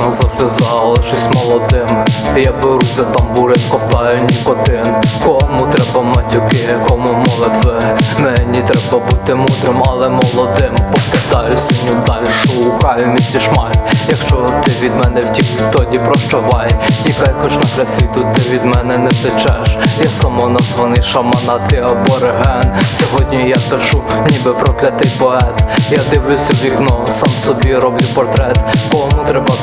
назавжди залишусь молодим. Я берусь за тамбурин, ковтаю нікотин. Кому треба матюки, кому молитви. Мені треба бути мудрим, але молодим. Покидаю синю даль, шукаю місці шмаль. Якщо ти від мене втік, тоді прощавай. Тікай хоч на край світу, ти від мене не втечеш. Я самоназваний шаман, а ти абориген. Сьогодні я пишу, ніби проклятий поет. Я дивлюся в вікно, сам собі роблю портрет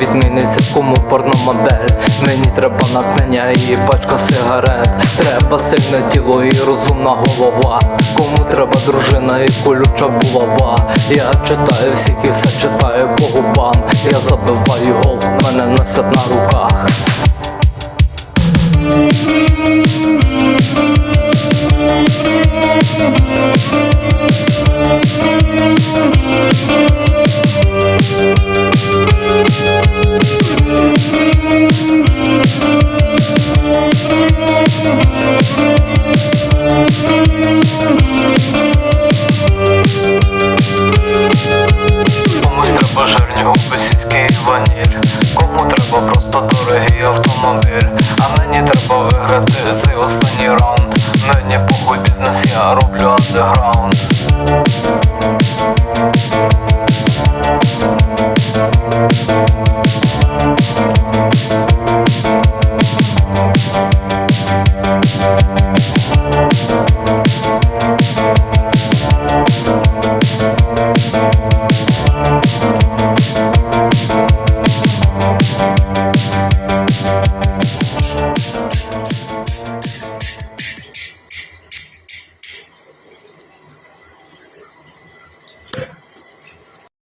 відміниться, кому порномодель. Мені треба натнення і пачка сигарет. Треба сильне тіло і розумна голова. Кому треба дружина і колюча булава? Я читаю всіх і все читаю по губам. Я забиваю гол, мене носять на руках Треба губи, сільський ваніль. Кому треба просто дорогий автомобіль. А мені треба виграти цей